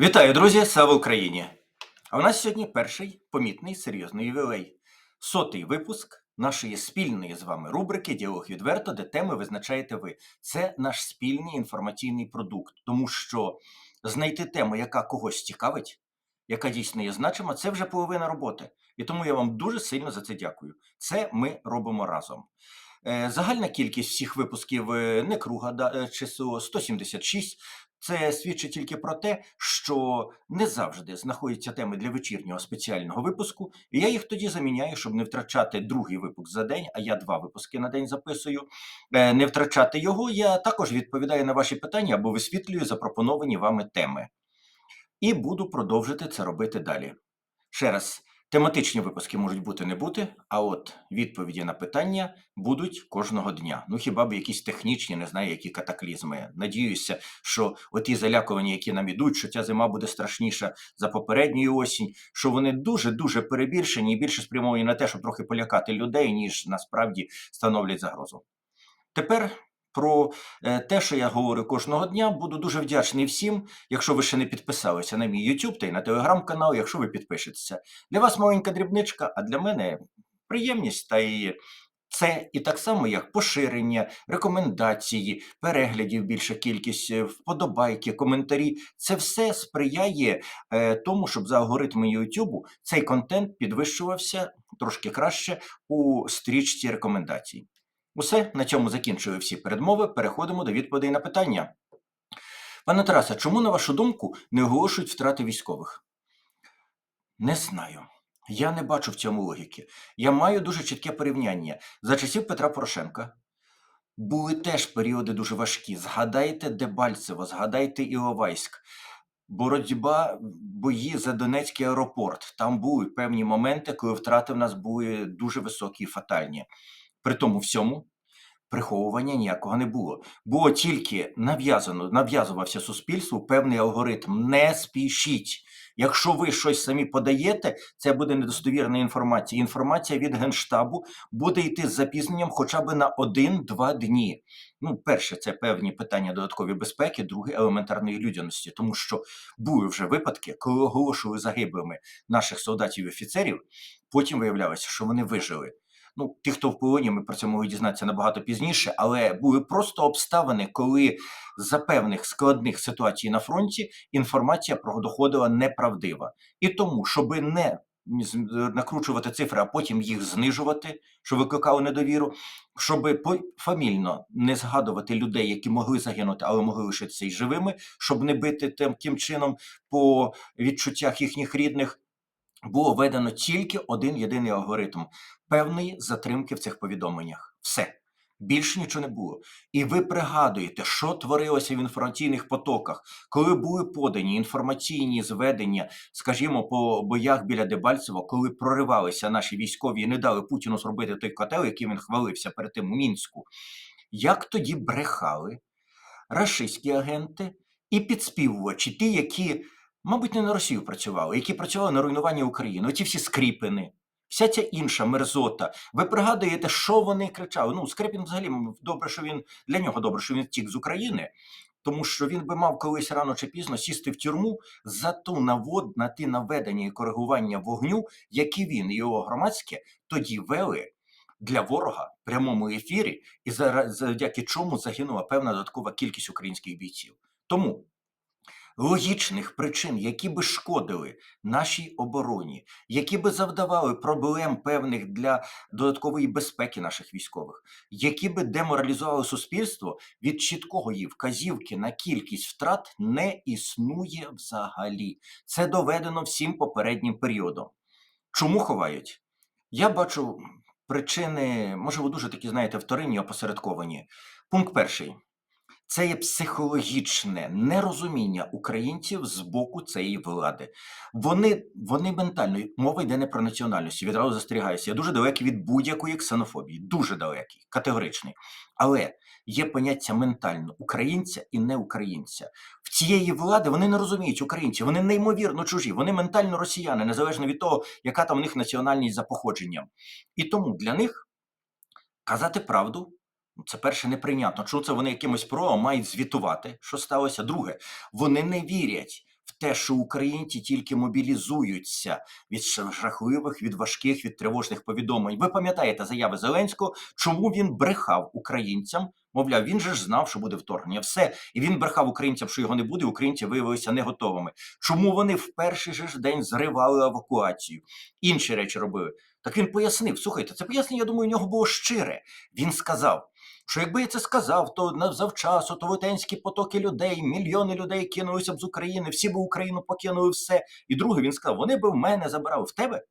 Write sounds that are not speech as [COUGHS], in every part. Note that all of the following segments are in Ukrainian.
Вітаю, друзі! Слава Україні! А у нас сьогодні перший помітний серйозний ювілей. Сотий випуск нашої спільної з вами рубрики Діалог відверто, де теми визначаєте ви. Це наш спільний інформаційний продукт, тому що знайти тему, яка когось цікавить, яка дійсно є значима, це вже половина роботи. І тому я вам дуже сильно за це дякую. Це ми робимо разом. Е, Загальна кількість всіх випусків е, не круга да, е, число 176. Це свідчить тільки про те, що не завжди знаходяться теми для вечірнього спеціального випуску, і я їх тоді заміняю, щоб не втрачати другий випуск за день, а я два випуски на день записую. Е, Не втрачати його, я також відповідаю на ваші питання або висвітлюю запропоновані вами теми. І буду продовжити це робити далі. Ще раз, тематичні випуски можуть бути не бути, а от відповіді на питання будуть кожного дня. Ну хіба б якісь технічні, не знаю, які катаклізми. Надіюся, що оті залякування, які нам ідуть, що ця зима буде страшніша за попередню осінь, що вони дуже дуже перебільшені і більше спрямовані на те, щоб трохи полякати людей, ніж насправді становлять загрозу. Тепер про е, те, що я говорю кожного дня, буду дуже вдячний всім, якщо ви ще не підписалися на мій YouTube та й на телеграм-канал, якщо ви підпишетеся. Для вас маленька дрібничка, а для мене приємність та і це і так само, як поширення, рекомендації, переглядів більша кількість, е, вподобайки, коментарі. Це все сприяє е, тому, щоб за алгоритми YouTube цей контент підвищувався трошки краще у стрічці рекомендацій. Усе на цьому закінчую всі передмови. Переходимо до відповідей на питання. Пане Тарасе, чому, на вашу думку, не оголошують втрати військових? Не знаю. Я не бачу в цьому логіки. Я маю дуже чітке порівняння. За часів Петра Порошенка були теж періоди дуже важкі. Згадайте Дебальцево, згадайте Іловайськ. Боротьба, бої за Донецький аеропорт. Там були певні моменти, коли втрати в нас були дуже високі і фатальні. При тому всьому приховування ніякого не було. Було тільки нав'язано, нав'язувався суспільству певний алгоритм. Не спішіть. Якщо ви щось самі подаєте, це буде недостовірна інформація. Інформація від Генштабу буде йти з запізненням хоча б на один-два дні. Ну, перше, це певні питання додаткової безпеки, друге елементарної людяності, тому що були вже випадки, коли оголошували загиблими наших солдатів і офіцерів, потім виявлялося, що вони вижили. Ну, ті, хто в полоні, ми про це могли дізнатися набагато пізніше, але були просто обставини, коли за певних складних ситуацій на фронті інформація доходила неправдива. І тому, щоб не накручувати цифри, а потім їх знижувати, що викликало недовіру, щоб пофамільно не згадувати людей, які могли загинути, але могли лишитися і живими, щоб не бити тим, тим чином по відчуттях їхніх рідних. Було введено тільки один єдиний алгоритм певної затримки в цих повідомленнях. Все. Більше нічого не було. І ви пригадуєте, що творилося в інформаційних потоках, коли були подані інформаційні зведення, скажімо, по боях біля Дебальцево, коли проривалися наші військові і не дали Путіну зробити той котел, яким він хвалився перед тим у Мінську. Як тоді брехали рашистські агенти і підспівувачі, ті, які, мабуть, не на Росію працювали, які працювали на руйнування України, оці всі скріпини. Вся ця інша мерзота. Ви пригадуєте, що вони кричали? Ну, Скрипін взагалі добре, що він для нього добре, що він втік з України, тому що він би мав колись рано чи пізно сісти в тюрму за ту навод на ті наведення і коригування вогню, які він і його громадське тоді вели для ворога в прямому ефірі, і завдяки чому загинула певна додаткова кількість українських бійців. Тому логічних причин, які би шкодили нашій обороні, які би завдавали проблем певних для додаткової безпеки наших військових, які би деморалізували суспільство від чіткої вказівки на кількість втрат не існує взагалі. Це доведено всім попереднім періодом. Чому ховають? Я бачу причини, можливо, дуже такі, знаєте, вторинні, опосередковані. Пункт перший. Це є психологічне нерозуміння українців з боку цієї влади. Вони, вони ментально, мова йде не про національності, відразу застерігаюся. Я дуже далекий від будь-якої ксенофобії, дуже далекий, категоричний. Але є поняття ментально українця і неукраїнця. В цієї влади вони не розуміють українців, вони неймовірно чужі, вони ментально росіяни, незалежно від того, яка там у них національність за походженням. І тому для них казати правду. Це перше неприйнятно. Чому це вони якимось проявом мають звітувати, що сталося? Друге, вони не вірять те, що українці тільки мобілізуються від жахливих, від важких, від тривожних повідомлень. Ви пам'ятаєте заяви Зеленського, чому він брехав українцям? Мовляв, він же ж знав, що буде вторгнення. Все, і він брехав українцям, що його не буде. Українці виявилися не готовими. Чому вони в перший же ж день зривали евакуацію? Інші речі робили. Так він пояснив. Слухайте, це пояснення, я думаю, у нього було щире. Він сказав, що якби я це сказав, то завчасу, то велетенські потоки людей, мільйони людей кинулися б з України, всі б Україну покинули все. І друге, він сказав: вони би в мене забирали в тебе.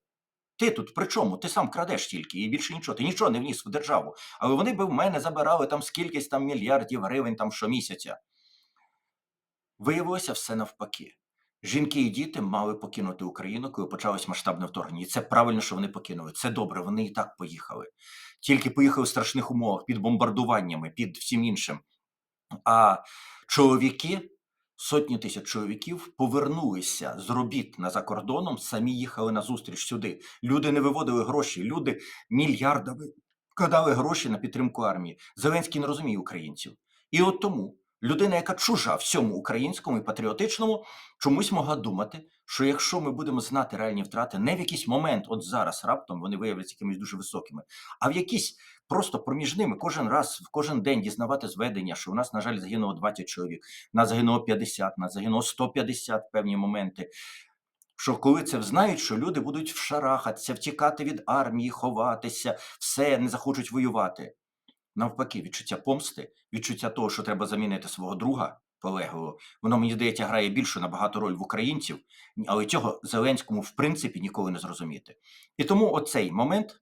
Ти тут при чому? Ти сам крадеш тільки і більше нічого. Ти нічого не вніс в державу. Але вони би в мене забирали там скількись там мільярдів гривень там щомісяця. Виявилося все навпаки. Жінки і діти мали покинути Україну, коли почалось масштабне вторгнення. І це правильно, що вони покинули. Це добре, вони і так поїхали. Тільки поїхали в страшних умовах під бомбардуваннями, під всім іншим. А чоловіки, сотні тисяч чоловіків, повернулися з робіт на за кордоном, самі їхали на зустріч сюди. Люди не виводили гроші, люди мільярдами кидали гроші на підтримку армії. Зеленський не розуміє українців. І от тому людина, яка чужа всьому українському і патріотичному, чомусь могла думати, що якщо ми будемо знати реальні втрати, не в якийсь момент, от зараз раптом вони виявляться якимись дуже високими, а в якісь просто проміж ними кожен раз, в кожен день дізнавати зведення, що у нас, на жаль, загинуло 20 чоловік, нас загинуло 50, в нас загинуло 150 в певні моменти. Що коли це знають, що люди будуть вшарахатися, втікати від армії, ховатися, все не захочуть воювати. Навпаки, відчуття помсти, відчуття того, що треба замінити свого друга полеглого, воно мені здається грає більшу набагато роль в українців, але цього Зеленському в принципі ніколи не зрозуміти. І тому оцей момент,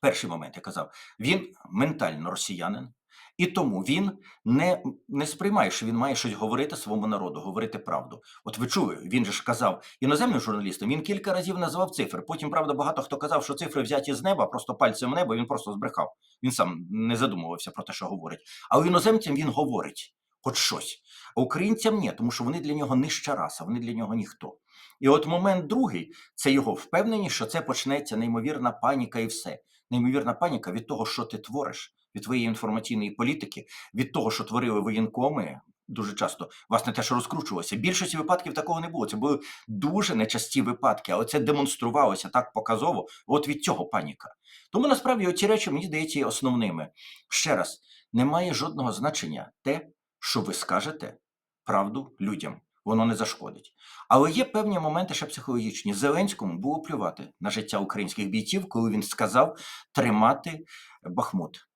перший момент, я казав, він ментально росіянин, і тому він не, не сприймає, що він має щось говорити своєму народу, говорити правду. От ви чули, він же ж казав іноземним журналістам, він кілька разів назвав цифри. Потім, правда, багато хто казав, що цифри взяті з неба, просто пальцем в небо, він просто збрехав. Він сам не задумувався про те, що говорить. Але іноземцям він говорить хоч щось. А українцям ні, тому що вони для нього нижча раса, вони для нього ніхто. І от момент другий це його впевненість, що це почнеться неймовірна паніка і все. Неймовірна паніка від того, що ти твориш, від твоєї інформаційної політики, від того, що творили воєнкоми. Дуже часто власне те, що розкручувалося. Більшості випадків такого не було. Це були дуже нечасті випадки, але це демонструвалося так показово. От від цього паніка. Тому насправді ці речі мені здається основними. Ще раз, немає жодного значення те, що ви скажете правду людям. Воно не зашкодить. Але є певні моменти ще психологічні. Зеленському було плювати на життя українських бійців, коли він сказав тримати Бахмут.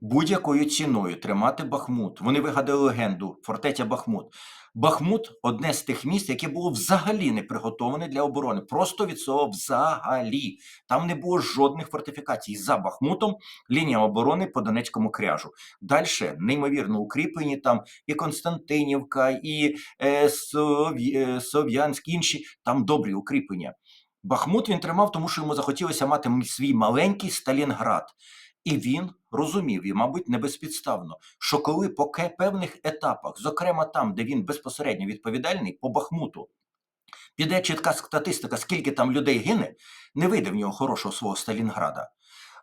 Будь-якою ціною тримати Бахмут. Вони вигадали легенду фортеця Бахмут. Бахмут одне з тих міст, яке було взагалі не приготоване для оборони. Просто від слова взагалі. Там не було жодних фортифікацій. За Бахмутом лінія оборони по Донецькому кряжу. Далі неймовірно укріплені там і Константинівка, і е, Сов'я- е, Сов'янськ, інші там добрі укріплення. Бахмут він тримав, тому що йому захотілося мати свій маленький Сталінград. І він розумів, і, мабуть, не безпідставно, що коли по певних етапах, зокрема там, де він безпосередньо відповідальний, по Бахмуту, піде чітка статистика, скільки там людей гине, не вийде в нього хорошого свого Сталінграда.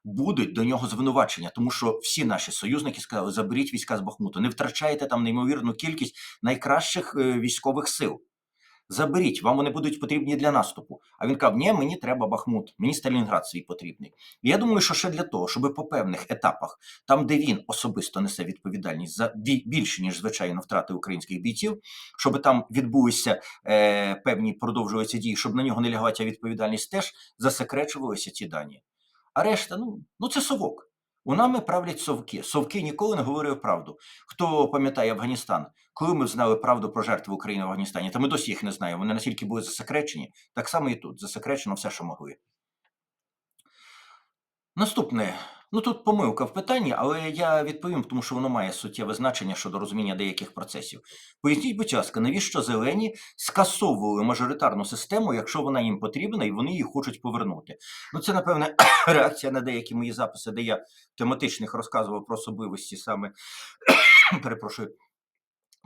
Будуть до нього звинувачення, тому що всі наші союзники сказали: заберіть війська з Бахмуту, не втрачайте там неймовірну кількість найкращих е, військових сил. Заберіть, вам вони будуть потрібні для наступу. А він каже: ні, мені треба Бахмут, мені Сталінград свій потрібний. Я думаю, що ще для того, щоб по певних етапах, там, де він особисто несе відповідальність за бі- більше, ніж звичайно втрати українських бійців, щоб там відбулися е, певні продовжувалися дії, щоб на нього не лягла ця відповідальність, теж засекречувалися ці дані. А решта, ну, ну це совок. У нами правлять совки. Совки ніколи не говорили правду. Хто пам'ятає Афганістан, коли ми знали правду про жертви України в Афганістані, та ми досі їх не знаємо. Вони настільки були засекречені, так само і тут. Засекречено все, що могли. Наступне. Ну тут помилка в питанні, але я відповім, тому що воно має суттєве значення щодо розуміння деяких процесів. Поясніть, будь ласка, навіщо зелені скасовували мажоритарну систему, якщо вона їм потрібна і вони її хочуть повернути? Ну це, напевне, [COUGHS] реакція на деякі мої записи, де я тематичних розказував про особливості саме [COUGHS] перепрошую.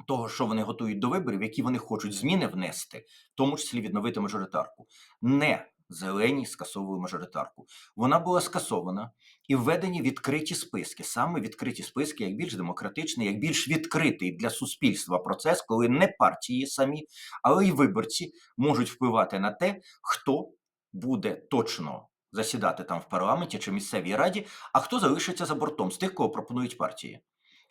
Того, що вони готують до виборів, які вони хочуть зміни внести, в тому числі відновити мажоритарку. Не зелені скасовували мажоритарку. Вона була скасована і введені відкриті списки, саме відкриті списки, як більш демократичний, як більш відкритий для суспільства процес, коли не партії самі, але й виборці можуть впливати на те, хто буде точно засідати там в парламенті чи місцевій раді, а хто залишиться за бортом з тих, кого пропонують партії.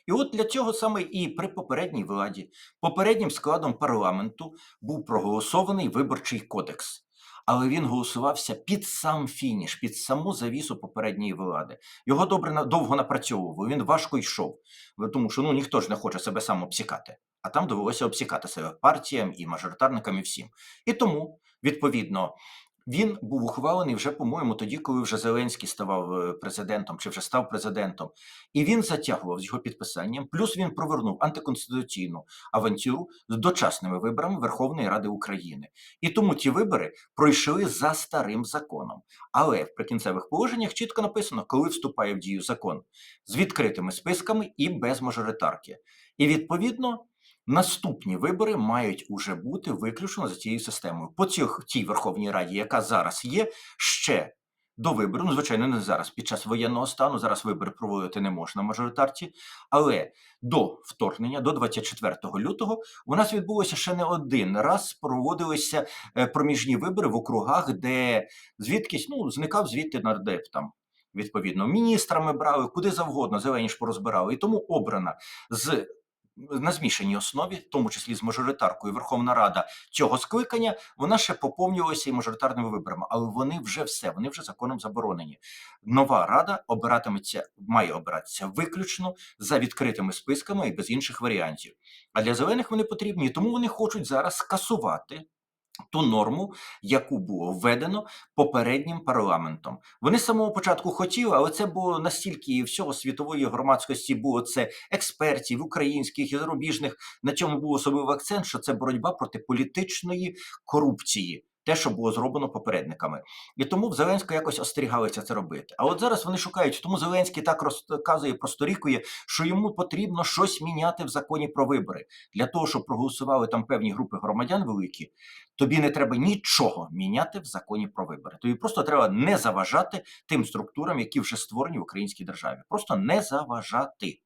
І от для цього саме і при попередній владі, попереднім складом парламенту був проголосований виборчий кодекс. Але він голосувався під сам фініш, під саму завісу попередньої влади. Його добре довго напрацьовував. він важко йшов, тому що ну ніхто ж не хоче себе сам обсікати. А там довелося обсікати себе партіям і мажоритарникам, і всім. І тому, відповідно, він був ухвалений вже, по-моєму, тоді, коли вже Зеленський ставав е, президентом чи вже став президентом. І він затягував з його підписанням. Плюс він провернув антиконституційну авантюру з дочасними виборами Верховної Ради України. І тому ті вибори пройшли за старим законом. Але в прикінцевих положеннях чітко написано, коли вступає в дію закон з відкритими списками і без мажоритарки. І відповідно. Наступні вибори мають уже бути виключно за цією системою. По цих тій Верховній Раді, яка зараз є, ще до вибору, ну звичайно, не зараз під час воєнного стану. Зараз вибори проводити не можна мажоритарці, але до вторгнення, до 24 лютого, у нас відбулося ще не один раз. Проводилися е, проміжні вибори в округах, де звідкись ну зникав звідти нардеп там. Відповідно, міністрами брали куди завгодно, зелені ж порозбирали. І тому обрана з на змішаній основі, в тому числі з мажоритаркою Верховна Рада цього скликання, вона ще поповнювалася і мажоритарними виборами, але вони вже все, вони вже законом заборонені. Нова рада обиратиметься, має обиратися виключно за відкритими списками і без інших варіантів. А для зелених вони потрібні, тому вони хочуть зараз скасувати. Ту норму, яку було введено попереднім парламентом, вони з самого початку хотіли, але це було настільки всього світової громадськості було це експертів, українських і зарубіжних. На цьому був особливий акцент, що це боротьба проти політичної корупції. Те, що було зроблено попередниками, і тому в Зеленського якось остерігалися це робити. А от зараз вони шукають, тому Зеленський так розказує, просторікує, що йому потрібно щось міняти в законі про вибори для того, щоб проголосували там певні групи громадян великі. Тобі не треба нічого міняти в законі про вибори. Тобі просто треба не заважати тим структурам, які вже створені в українській державі. Просто не заважати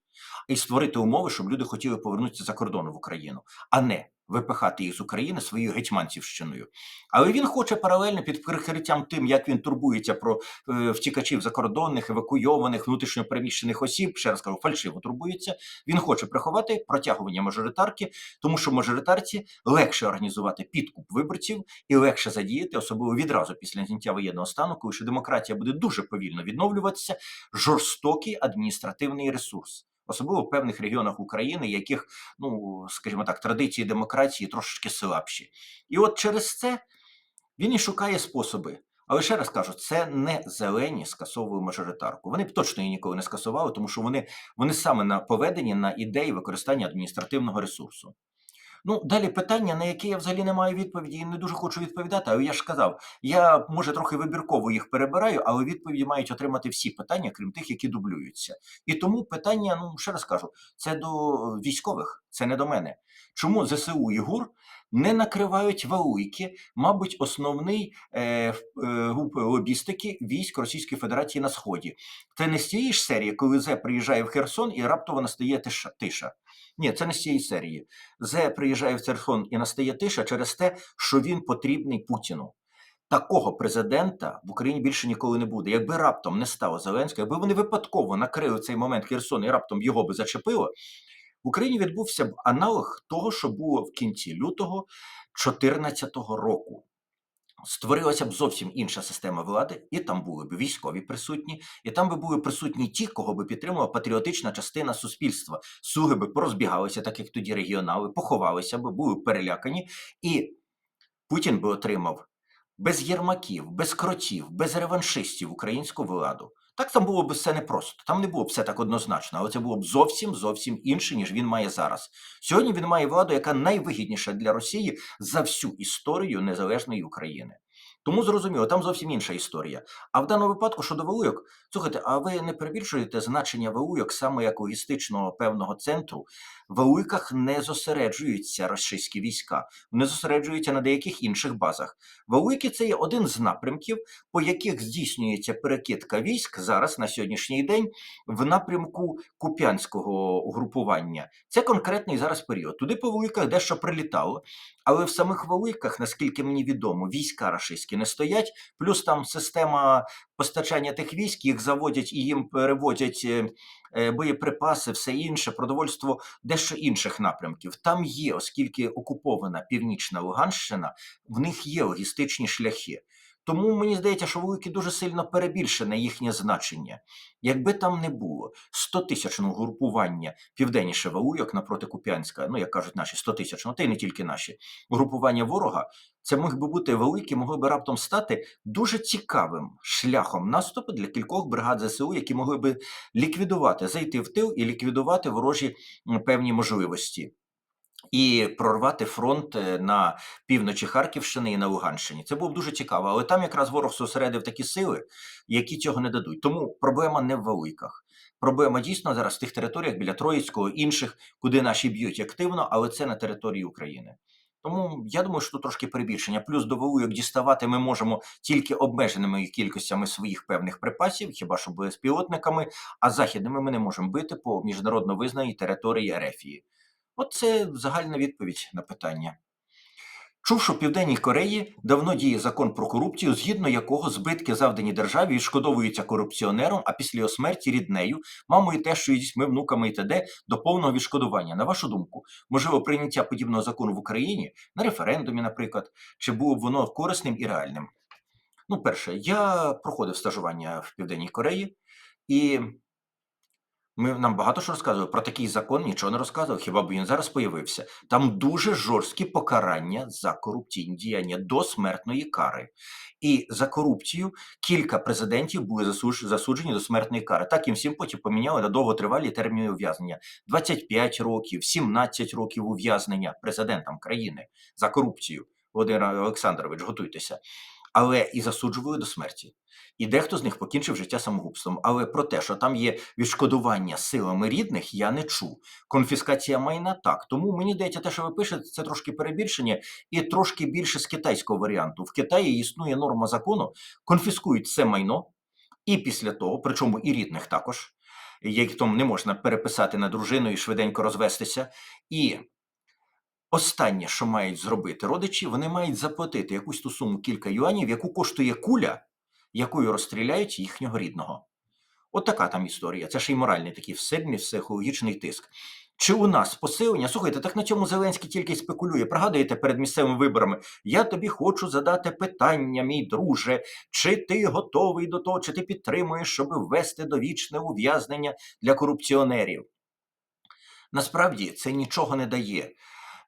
і створити умови, щоб люди хотіли повернутися за кордону в Україну, а не випихати їх з України своєю гетьманцівщиною. Але він хоче паралельно під прикриттям тим, як він турбується про е, втікачів закордонних, евакуйованих, внутрішньопереміщених осіб, ще раз кажу, фальшиво турбується. Він хоче приховати протягування мажоритарки, тому що мажоритарці легше організувати підкуп виборців і легше задіяти, особливо відразу після зняття воєнного стану, коли що демократія буде дуже повільно відновлюватися, жорстокий адміністративний ресурс. Особливо в певних регіонах України, яких, ну скажімо так, традиції демократії трошечки слабші. І от через це він і шукає способи. Але ще раз кажу, це не зелені скасовує мажоритарку. Вони б точно її ніколи не скасували, тому що вони, вони саме на поведені на ідеї використання адміністративного ресурсу. Ну, далі питання, на яке я взагалі не маю відповіді і не дуже хочу відповідати, але я ж сказав, я може трохи вибірково їх перебираю, але відповіді мають отримати всі питання, крім тих, які дублюються. І тому питання, ну ще раз кажу, це до військових, це не до мене. Чому ЗСУ і ГУР не накривають валуйки, мабуть, основний е, е, лобістики військ Російської Федерації на Сході. Це не з цієї ж серії, коли Зе приїжджає в Херсон і раптово настає тиша. тиша. Ні, це не з цієї серії. Зе приїжджає в Херсон і настає тиша через те, що він потрібний Путіну. Такого президента в Україні більше ніколи не буде. Якби раптом не стало Зеленського, якби вони випадково накрили цей момент Херсон і раптом його би зачепило, в Україні відбувся б аналог того, що було в кінці лютого 2014 року. Створилася б зовсім інша система влади, і там були б військові присутні, і там би були присутні ті, кого би підтримувала патріотична частина суспільства. Суги би порозбігалися, так як тоді регіонали, поховалися би, були перелякані, і Путін би отримав без єрмаків, без кротів, без реваншистів українську владу. Так там було б все непросто. Там не було б все так однозначно, але це було б зовсім зовсім інше, ніж він має зараз. Сьогодні він має владу, яка найвигідніша для Росії за всю історію незалежної України. Тому зрозуміло, там зовсім інша історія. А в даному випадку щодо вилуйок, слухайте, а ви не перебільшуєте значення вилуйок саме як логістичного певного центру? В вилуйках не зосереджуються російські війська, вони зосереджуються на деяких інших базах. Вилуйки це є один з напрямків, по яких здійснюється перекидка військ зараз на сьогоднішній день в напрямку Куп'янського угрупування. Це конкретний зараз період. Туди по вилуйках дещо прилітало, але в самих вилуйках, наскільки мені відомо, війська рашистські не стоять. Плюс там система постачання тих військ, їх заводять і їм переводять е, е, боєприпаси, все інше, продовольство дещо інших напрямків. Там є, оскільки окупована північна Луганщина, в них є логістичні шляхи. Тому мені здається, що велике дуже сильно перебільшене їхнє значення. Якби там не було 100-тисячного групування південніше Валуйок напроти Куп'янська, ну як кажуть наші 100 тисяч, та й не тільки наші, групування ворога, це міг би бути великий, могли би раптом стати дуже цікавим шляхом наступу для кількох бригад ЗСУ, які могли би ліквідувати, зайти в тил і ліквідувати ворожі певні можливості. І прорвати фронт е, на півночі Харківщини і на Луганщині. Це було б дуже цікаво. Але там якраз ворог зосередив такі сили, які цього не дадуть. Тому проблема не в великах. Проблема дійсно зараз в тих територіях біля Троїцького, інших, куди наші б'ють активно, але це на території України. Тому я думаю, що тут трошки перебільшення. Плюс до вилуйок діставати ми можемо тільки обмеженими кількостями своїх певних припасів, хіба що безпілотниками, а західними ми не можемо бити по міжнародно визнаній території Ерефії. От це загальна відповідь на питання. Чув, що в Південній Кореї давно діє закон про корупцію, згідно якого збитки, завдані державі, відшкодовуються корупціонером, а після його смерті ріднею, мамою, тещою, дітьми, внуками і т.д. до повного відшкодування. На вашу думку, можливо, прийняття подібного закону в Україні на референдумі, наприклад, чи було б воно корисним і реальним? Ну, перше, я проходив стажування в Південній Кореї, і ми нам багато що розказували про такий закон, нічого не розказував, хіба б він зараз появився. Там дуже жорсткі покарання за корупційні діяння до смертної кари. І за корупцію кілька президентів були засуджені до смертної кари. Так їм всім потім поміняли на довготривалі терміни ув'язнення: 25 років, 17 років ув'язнення президентам країни за корупцію. Володимир Олександрович, готуйтеся. Але і засуджували до смерті. І дехто з них покінчив життя самогубством. Але про те, що там є відшкодування силами рідних, я не чув. Конфіскація майна так. Тому мені здається, те, що ви пишете, це трошки перебільшення і трошки більше з китайського варіанту. В Китаї існує норма закону, конфіскують це майно, і після того, причому і рідних також, як там не можна переписати на дружину і швиденько розвестися. І останнє, що мають зробити родичі, вони мають заплатити якусь ту суму кілька юанів, яку коштує куля, якою розстріляють їхнього рідного. От така там історія. Це ж і моральний такий сильний психологічний тиск. Чи у нас посилення? Слухайте, так на цьому Зеленський тільки й спекулює. Пригадуєте перед місцевими виборами? Я тобі хочу задати питання, мій друже, чи ти готовий до того, чи ти підтримуєш, щоб ввести довічне ув'язнення для корупціонерів? Насправді це нічого не дає.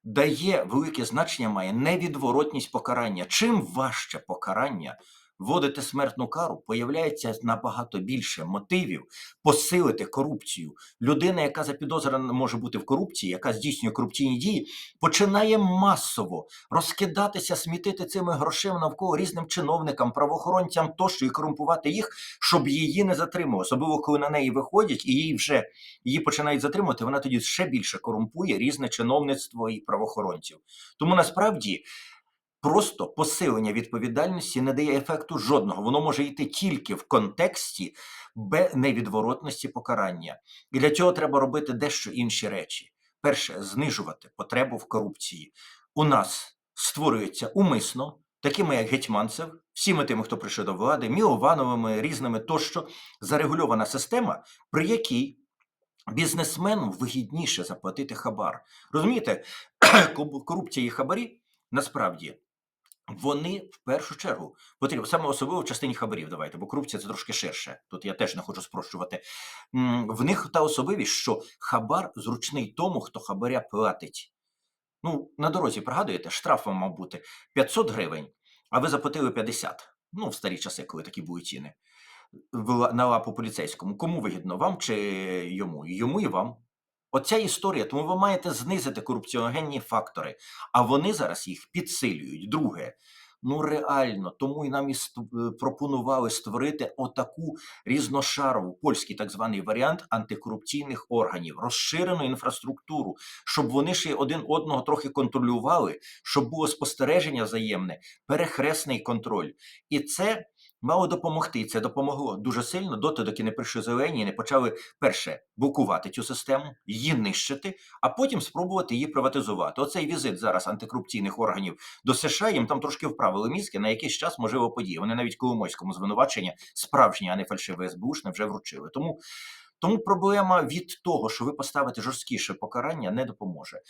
Дає велике значення має невідворотність покарання. Чим важче покарання вводити смертну кару, появляється набагато більше мотивів посилити корупцію. Людина, яка запідозрена може бути в корупції, яка здійснює корупційні дії, починає масово розкидатися, смітити цими грошима навколо різним чиновникам, правоохоронцям тощо і корумпувати їх, щоб її не затримували. Особливо коли на неї виходять і її вже її починають затримувати, вона тоді ще більше корумпує різне чиновництво і правоохоронців. Тому насправді. Просто посилення відповідальності не дає ефекту жодного. Воно може йти тільки в контексті невідворотності покарання. І для цього треба робити дещо інші речі. Перше, знижувати потребу в корупції. У нас створюється умисно, такими як Гетьманцев, всіми тими, хто прийшов до влади, Міловановими, різними тощо, зарегульована система, при якій бізнесмену вигідніше заплатити хабар. Розумієте, [CLEARS THROAT] корупція і хабарі насправді вони в першу чергу потрібні саме особливо в частині хабарів. Давайте, бо корупція це трошки ширше. Тут я теж не хочу спрощувати. В них та особливість, що хабар зручний тому, хто хабаря платить. Ну, на дорозі пригадуєте, штраф вам мав бути 500 гривень, а ви заплатили 50. Ну, в старі часи, коли такі були ціни. На лапу поліцейському. Кому вигідно, вам чи йому? Йому і вам. Оця історія, тому ви маєте знизити корупціогенні фактори, а вони зараз їх підсилюють. Друге, Ну реально, тому і нам і е, пропонували створити отаку різношарову польський так званий варіант антикорупційних органів, розширену інфраструктуру, щоб вони ще один одного трохи контролювали, щоб було спостереження взаємне, перехресний контроль. І це мало допомогти. Це допомогло дуже сильно доти, доки не прийшли зелені і не почали перше блокувати цю систему, її нищити, а потім спробувати її приватизувати. Оцей візит зараз антикорупційних органів до США їм там трошки вправили мізки на якийсь час можливо події. Вони навіть Коломойському звинувачення справжнє, а не фальшиве СБУшне вже вручили. Тому. Тому проблема від того, що ви поставите жорсткіше покарання, не допоможе.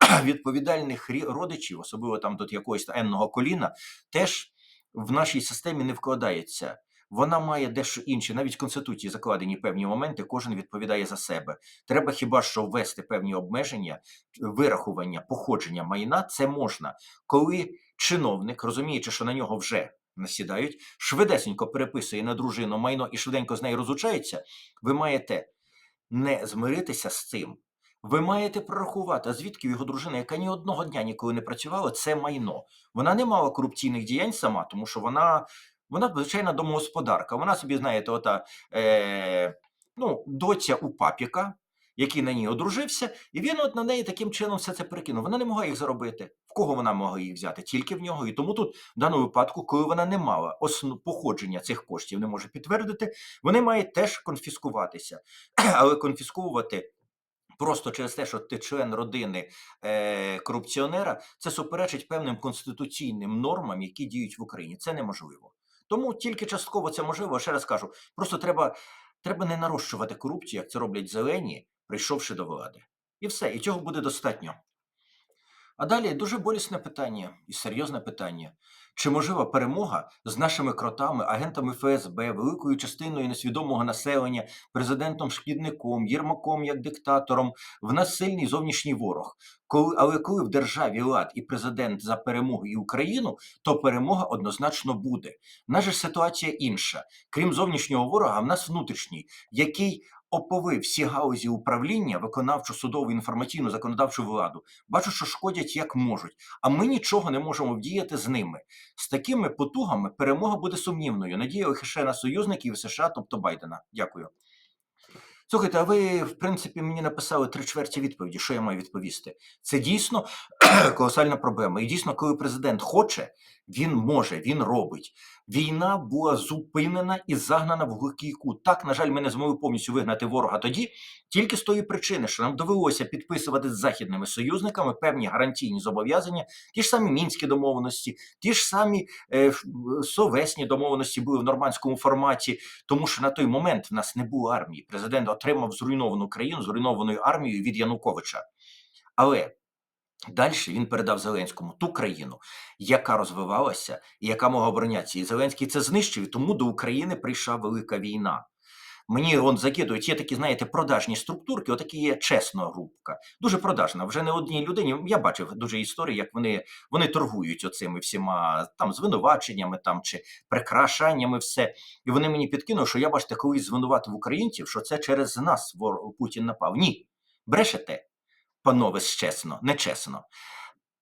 [CLEARS THROAT] Відповідальних родичів, особливо там до якогось енного коліна, теж в нашій системі не вкладається. Вона має дещо інше. Навіть в конституції закладені певні моменти, кожен відповідає за себе. Треба хіба що ввести певні обмеження, вирахування, походження майна. Це можна, коли чиновник, розуміючи, що на нього вже насідають, швидесенько переписує на дружину майно і швиденько з нею розлучається. Ви маєте не змиритися з цим. Ви маєте прорахувати, а звідки його дружина, яка ні одного дня ніколи не працювала, це майно. Вона не мала корупційних діянь сама, тому що вона, вона звичайна домогосподарка. Вона собі, знаєте, ота е, ну, доця у папіка, який на ній одружився, і він от на неї таким чином все це перекинув. Вона не могла їх заробити. В кого вона могла їх взяти? Тільки в нього. І тому тут, в даному випадку, коли вона не мала основ... походження цих коштів, не може підтвердити, вони мають теж конфіскуватися. [CLEARS THROAT] Але конфісковувати просто через те, що ти член родини е, корупціонера, це суперечить певним конституційним нормам, які діють в Україні. Це неможливо. Тому тільки частково це можливо. Ще раз кажу, просто треба, треба не нарощувати корупцію, як це роблять зелені, прийшовши до влади. І все, і цього буде достатньо. А далі дуже болісне питання і серйозне питання. Чи можлива перемога з нашими кротами, агентами ФСБ, великою частиною несвідомого населення, президентом шкідником, Єрмаком як диктатором, в нас сильний зовнішній ворог. Коли, але коли в державі лад і президент за перемогу і Україну, то перемога однозначно буде. Же ж ситуація інша. Крім зовнішнього ворога, в нас внутрішній, який оповив всі гаузі управління, виконавчу, судову, інформаційну, законодавчу владу. Бачу, що шкодять як можуть, а ми нічого не можемо вдіяти з ними. З такими потугами перемога буде сумнівною. Надія лише на союзників США, тобто Байдена. Дякую. Слухайте, а ви, в принципі, мені написали три чверті відповіді. Що я маю відповісти? Це дійсно колосальна проблема. І дійсно, коли президент хоче, він може, він робить. Війна була зупинена і загнана в глухий кут. Так, на жаль, ми не змогли повністю вигнати ворога тоді, тільки з тої причини, що нам довелося підписувати з західними союзниками певні гарантійні зобов'язання, ті ж самі мінські домовленості, ті ж самі е, совесні домовленості були в нормандському форматі, тому що на той момент в нас не було армії. Президент отримав зруйновану країну, зруйнованою армією від Януковича. Але далі він передав Зеленському ту країну, яка розвивалася і яка могла оборонятися. І Зеленський це знищив, тому до України прийшла велика війна. Мені вон закидують, є такі, знаєте, продажні структурки, отакі є чесна групка. Дуже продажна. Вже не одній людині. Я бачив дуже історії, як вони, вони торгують оцими всіма там звинуваченнями там чи прикрашаннями, все. І вони мені підкинули, що я бачите, колись звинуватив українців, що це через нас Путін напав. Ні, брешете, панове, чесно, нечесно.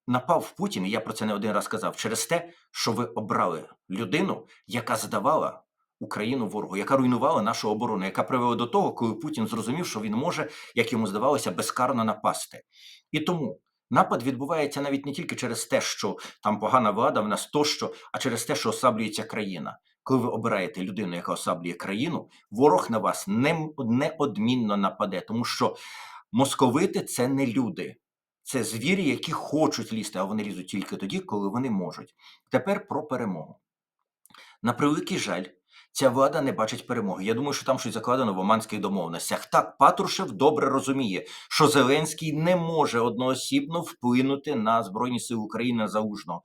Напав Путін, і я про це не один раз казав, через те, що ви обрали людину, яка здавала Україну ворогу, яка руйнувала нашу оборону, яка привела до того, коли Путін зрозумів, що він може, як йому здавалося, безкарно напасти. І тому напад відбувається навіть не тільки через те, що там погана влада в нас тощо, а через те, що ослаблюється країна. Коли ви обираєте людину, яка ослаблює країну, ворог на вас не, неодмінно нападе, тому що московити це не люди. Це звірі, які хочуть лізти, а вони лізуть тільки тоді, коли вони можуть. Тепер про перемогу. На превеликий жаль, ця влада не бачить перемоги. Я думаю, що там щось закладено в оманських домовленостях. Так, Патрушев добре розуміє, що Зеленський не може одноосібно вплинути на Збройні Сили України залужного.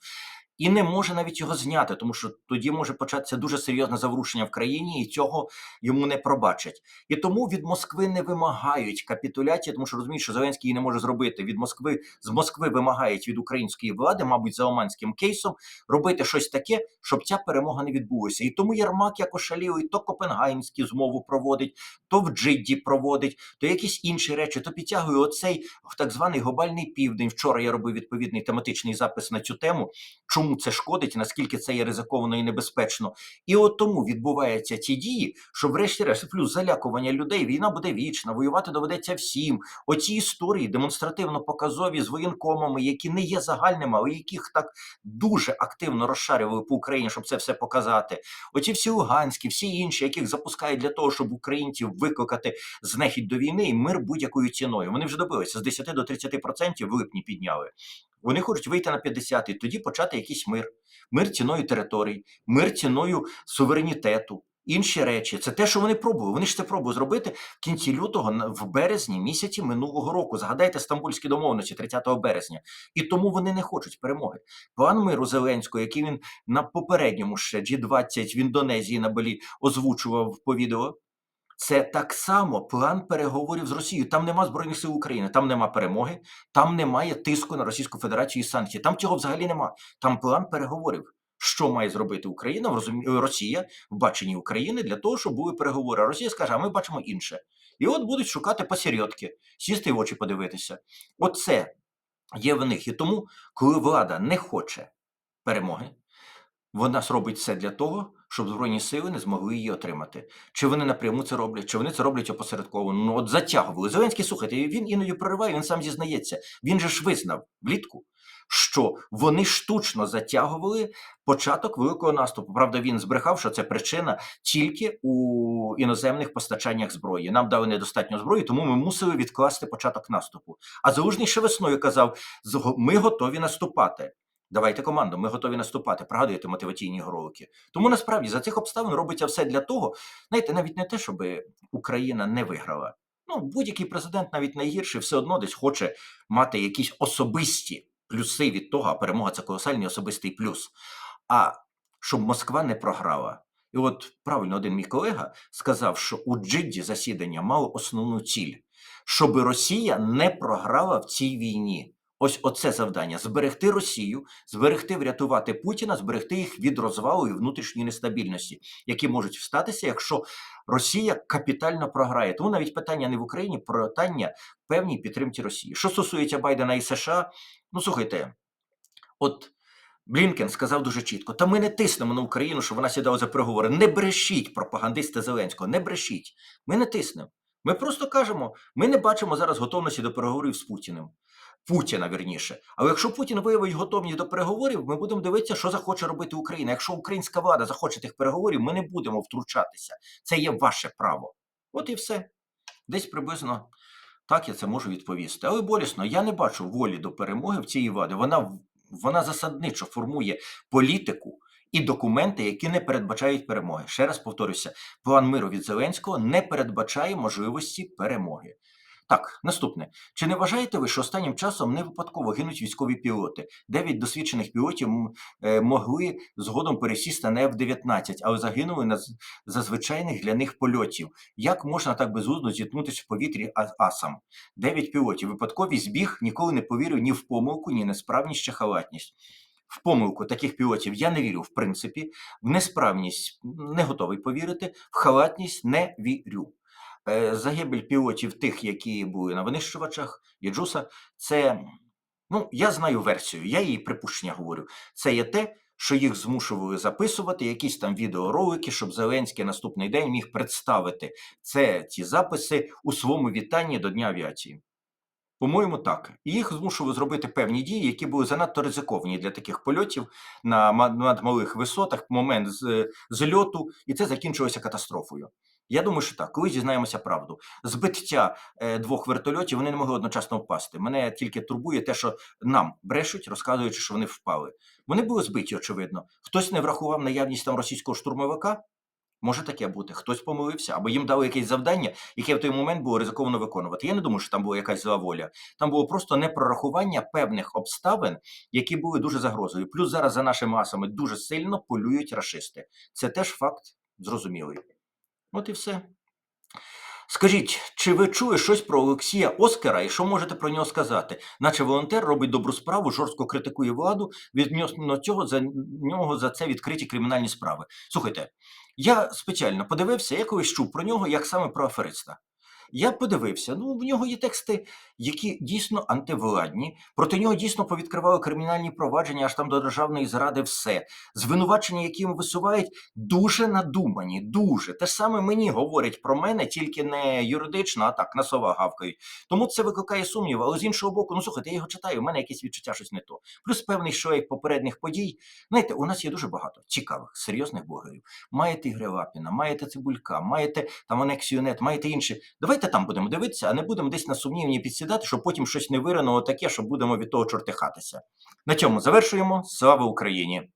І не може навіть його зняти, тому що тоді може початися дуже серйозне заворушення в країні, і цього йому не пробачать. І тому від Москви не вимагають капітуляції, тому що розуміють, що Зеленський її не може зробити. Від Москви з Москви вимагають від української влади, мабуть, за оманським кейсом, робити щось таке, щоб ця перемога не відбулася. І тому Єрмак як ошалілий, то Копенгагенську змову проводить, то в Джидді проводить, то якісь інші речі, то підтягує оцей так званий глобальний південь. Вчора я робив відповідний тематичний запис на цю тему. чому це шкодить, наскільки це є ризиковано і небезпечно. І от тому відбуваються ті дії, що, врешті-решт, плюс залякування людей, війна буде вічна, воювати доведеться всім. Оці історії демонстративно показові з воєнкомами, які не є загальними, але яких так дуже активно розшарювали по Україні, щоб це все показати. Оці всі Луганські, всі інші, яких запускають для того, щоб українців викликати знехідь до війни і мир будь-якою ціною. Вони вже добилися з 10 до 30% в липні підняли. Вони хочуть вийти на 50 і тоді почати якийсь мир. Мир ціною територій, мир ціною суверенітету. Інші речі, це те, що вони пробували. Вони ж це пробували зробити в кінці лютого, в березні місяці минулого року. Згадайте стамбульські домовленості 30 березня. І тому вони не хочуть перемоги. План миру Зеленського, який він на попередньому ще G20 в Індонезії на Балі озвучував по відео. Це так само план переговорів з Росією. Там нема збройних сил України, там нема перемоги, там немає тиску на Російську Федерацію і санкцій. Там цього взагалі нема. Там план переговорів. Що має зробити Україна в е, Росія в баченні України для того, щоб були переговори. А Росія скаже, а ми бачимо інше. І от будуть шукати посередки, сісти в очі подивитися. Оце є в них. І тому, коли влада не хоче перемоги, вона зробить все для того, щоб збройні сили не змогли її отримати. Чи вони напряму це роблять, чи вони це роблять опосередковано. Ну от затягували. Зеленський, слухайте, він іноді прориває, він сам зізнається. Він же ж визнав влітку, що вони штучно затягували початок великого наступу. Правда, він збрехав, що це причина тільки у іноземних постачаннях зброї. Нам дали недостатньо зброї, тому ми мусили відкласти початок наступу. А Залужний ще весною казав: ми готові наступати. Давайте команду, ми готові наступати. Пригадуєте мотиваційні ролики. Тому насправді за цих обставин робиться все для того, знаєте, навіть не те, щоб Україна не виграла. Ну, будь-який президент, навіть найгірший, все одно десь хоче мати якісь особисті плюси від того, а перемога це колосальний особистий плюс. А щоб Москва не програла. І от правильно один мій колега сказав, що у Джидді засідання мало основну ціль, щоб Росія не програла в цій війні. Ось оце завдання: зберегти Росію, зберегти, врятувати Путіна, зберегти їх від розвалу і внутрішньої нестабільності, які можуть встатися, якщо Росія капітально програє. Тому навіть питання не в Україні, питання певній підтримці Росії. Що стосується Байдена і США, ну слухайте, от. Блінкен сказав дуже чітко: та ми не тиснемо на Україну, щоб вона сідала за переговори. Не брешіть, пропагандисти Зеленського, не брешіть. Ми не тиснемо. Ми просто кажемо, ми не бачимо зараз готовності до переговорів з Путіним. Путіна, вірніше. Але якщо Путін виявить готовність до переговорів, ми будемо дивитися, що захоче робити Україна. Якщо українська влада захоче тих переговорів, ми не будемо втручатися. Це є ваше право. От і все. Десь приблизно так я це можу відповісти. Але болісно, я не бачу волі до перемоги в цій влади. Вона, вона засадничо формує політику і документи, які не передбачають перемоги. Ще раз повторюся: план миру від Зеленського не передбачає можливості перемоги. Так, наступне. Чи не вважаєте ви, що останнім часом не випадково гинуть військові пілоти? Дев'ять досвідчених пілотів е, могли згодом пересісти на F-19, але загинули на зазвичайних для них польотів. Як можна так безглуздо зіткнутися в повітрі асам? Дев'ять пілотів. Випадковий збіг ніколи не повірив ні в помилку, ні несправність чи халатність. В помилку таких пілотів я не вірю, в принципі. В несправність не готовий повірити, в халатність не вірю. Е, Загибель пілотів тих, які були на винищувачах, Єджуса, це, ну, я знаю версію, я її припущення говорю. Це є те, що їх змушували записувати, якісь там відеоролики, щоб Зеленський наступний день міг представити це, ці записи у своєму вітанні до Дня авіації. По-моєму, так. І їх змушували зробити певні дії, які були занадто ризиковані для таких польотів на ма- над малих висотах, момент з, зльоту, і це закінчилося катастрофою. Я думаю, що так, коли дізнаємося правду. Збиття е, двох вертольотів вони не могли одночасно впасти. Мене тільки турбує те, що нам брешуть, розказуючи, що вони впали. Вони були збиті, очевидно. Хтось не врахував наявність там російського штурмовика. Може таке бути. Хтось помилився, або їм дали якесь завдання, яке в той момент було ризиковано виконувати. Я не думаю, що там була якась зла воля. Там було просто непрорахування певних обставин, які були дуже загрозою. Плюс зараз за нашими асами дуже сильно полюють рашисти. Це теж факт зрозумілий. От і все. Скажіть, чи ви чули щось про Олексія Оскара і що можете про нього сказати? Наче волонтер робить добру справу, жорстко критикує владу, відносно цього за нього за це відкриті кримінальні справи. Слухайте, я спеціально подивився, я колись чув про нього як саме про афериста. Я подивився, ну в нього є тексти, які дійсно антивладні. Проти нього дійсно повідкривали кримінальні провадження, аж там до державної зради все. Звинувачення, які йому висувають, дуже надумані, дуже. Те саме мені говорять про мене, тільки не юридично, а так, на слова гавкають. Тому це викликає сумнів. Але з іншого боку, ну слухайте, я його читаю, у мене якесь відчуття щось не то. Плюс певний шлейф попередніх подій. Знаєте, у нас є дуже багато цікавих, серйозних блогерів. Маєте Ігоря Лапіна, маєте Цибулька, маєте там анексію нет, маєте інші. Давайте там будемо дивитися, а не будемо десь на сумнівні підсідати, щоб потім щось не виринуло таке, що будемо від того чортихатися. На цьому завершуємо. Слава Україні!